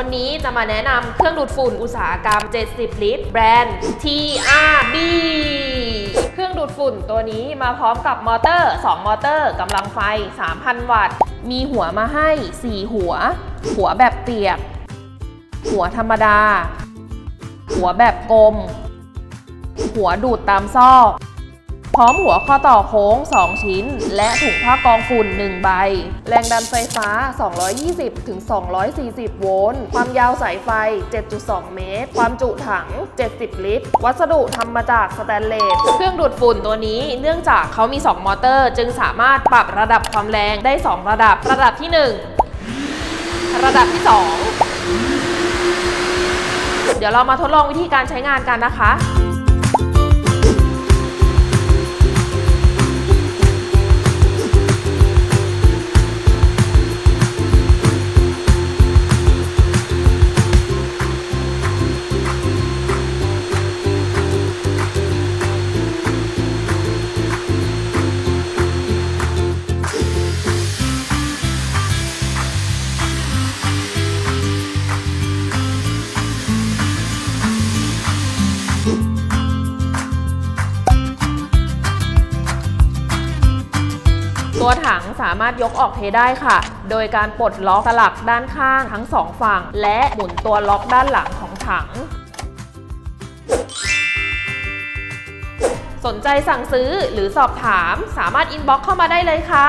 วันนี้จะมาแนะนำเครื่องดูดฝุ่นอุตสาหกรรม 70 ลิตร แบรนด์ TRB เครื่องดูดฝุ่นตัวนี้มาพร้อมกับมอเตอร์ 2 มอเตอร์กำลังไฟ 3,000 วัตต์ มีหัวมาให้ 4 หัว หัวแบบเปียก หัวธรรมดา หัวแบบกลม หัวดูดตามซอก พร้อมหัวข้อต่อโค้ง 2 ชิ้น และถุงผ้ากองฝุ่น 1 ใบ แรงดันไฟฟ้า 220ถึง240 โวลต์ ความยาวสายไฟ 7.2 เมตร ความจุถัง 70 ลิตร วัสดุทำมาจากสแตนเลส เครื่องดูดฝุ่นตัวนี้เนื่องจากเขามี 2 มอเตอร์ จึงสามารถปรับระดับความแรงได้ 2 ระดับ ระดับที่ 1 ระดับที่ 2 เดี๋ยวเรามาทดลองวิธีการใช้งานกันนะคะ ตัวถังสามารถยกออกเทได้ค่ะ โดยการปลดล็อกสลักด้านข้างทั้งสองฝั่ง และหมุนตัวล็อกด้านหลังของถัง สนใจสั่งซื้อหรือสอบถามสามารถอินบ็อกเข้ามาได้เลยค่ะ